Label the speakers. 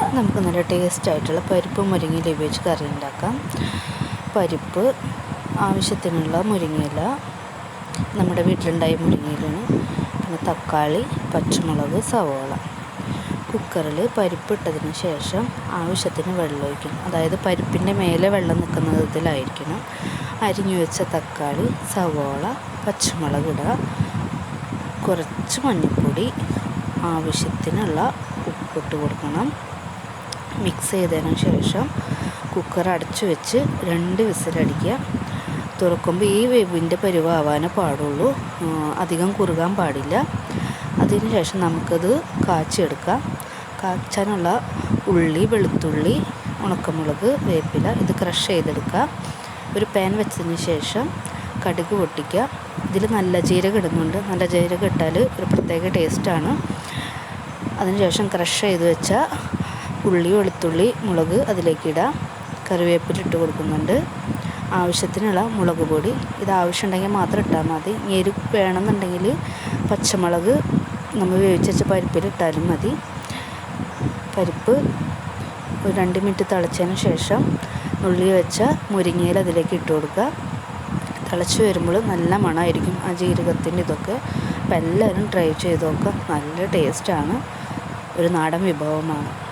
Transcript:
Speaker 1: നമുക്ക് നല്ല ടേസ്റ്റ് ആയിട്ടുള്ള പരിപ്പ് മുരിങ്ങയില ഉപയോഗിച്ച് കറി ഉണ്ടാക്കാം. പരിപ്പ് ആവശ്യത്തിനുള്ള മുരിങ്ങയില നമ്മുടെ വീട്ടിലുണ്ടായ മുരിങ്ങയിലാണ് പിന്നെ തക്കാളി പച്ചമുളക് സവോള. കുക്കറിൽ പരിപ്പ് ഇട്ടതിന് ശേഷം ആവശ്യത്തിന് വെള്ളം ഒഴിക്കണം. അതായത് പരിപ്പിന്റെ മേലെ വെള്ളം നിൽക്കുന്ന വിധത്തിലായിരിക്കണം. അരിഞ്ഞു വെച്ച തക്കാളി സവോള പച്ചമുളക് ഇടുക. കുറച്ച് മഞ്ഞൾപ്പൊടി ആവശ്യത്തിനുള്ള ഉപ്പിട്ട് കൊടുക്കണം. മിക്സ് ചെയ്തതിന് ശേഷം കുക്കർ അടച്ചു വെച്ച് രണ്ട് വിസിലടിക്കുക. തുറക്കുമ്പോൾ ഈ വേവിന്റെ പരിവാവാനേ പാടുള്ളൂ. അധികം കുറുകാൻ പാടില്ല. അതിന് ശേഷം നമുക്കത് കാച്ചിയെടുക്കാം. കാച്ചാനുള്ള ഉള്ളി വെളുത്തുള്ളി ഉണക്കമുളക് വേപ്പില ഇത് ക്രഷ് ചെയ്തെടുക്കുക ഒരു പാൻ വെച്ചതിന് ശേഷം കടുക് പൊട്ടിക്കുക. ഇതിൽ നല്ല ജീരകം ഇടുന്നുണ്ട്. നല്ല ജീരകം ഇട്ടാൽ ഒരു പ്രത്യേക ടേസ്റ്റാണ് അതിനുശേഷം ക്രഷ് ചെയ്ത് വെച്ച ഉള്ളി വെളുത്തുള്ളി മുളക് അതിലേക്ക് ഇടാം. കറിവേപ്പില ഇട്ട് കൊടുക്കുന്നുണ്ട്. ആവശ്യത്തിനുള്ള മുളക് പൊടി. ഇത് ആവശ്യമുണ്ടെങ്കിൽ മാത്രം ഇട്ടാൽ മതി. എരിവ് വേണമെന്നുണ്ടെങ്കിൽ പച്ചമുളക് നമ്മൾ വേവിച്ച് വെച്ച പരിപ്പിൽ ഇട്ടാലും മതി. പരിപ്പ് ഒരു രണ്ട് മിനിറ്റ് തിളച്ചതിന് ശേഷം ഉള്ളി വെച്ച മുരിങ്ങയിൽ അതിലേക്ക് ഇട്ട് കൊടുക്കുക. തിളച്ച് വരുമ്പോൾ നല്ല മണമായിരിക്കും ആ ജീരകത്തിന്റെ ഇതൊക്കെ. അപ്പം എല്ലാവരും ട്രൈ ചെയ്ത് നോക്കുക. നല്ല ടേസ്റ്റാണ്. ഒരു നാടൻ വിഭവമാണ്.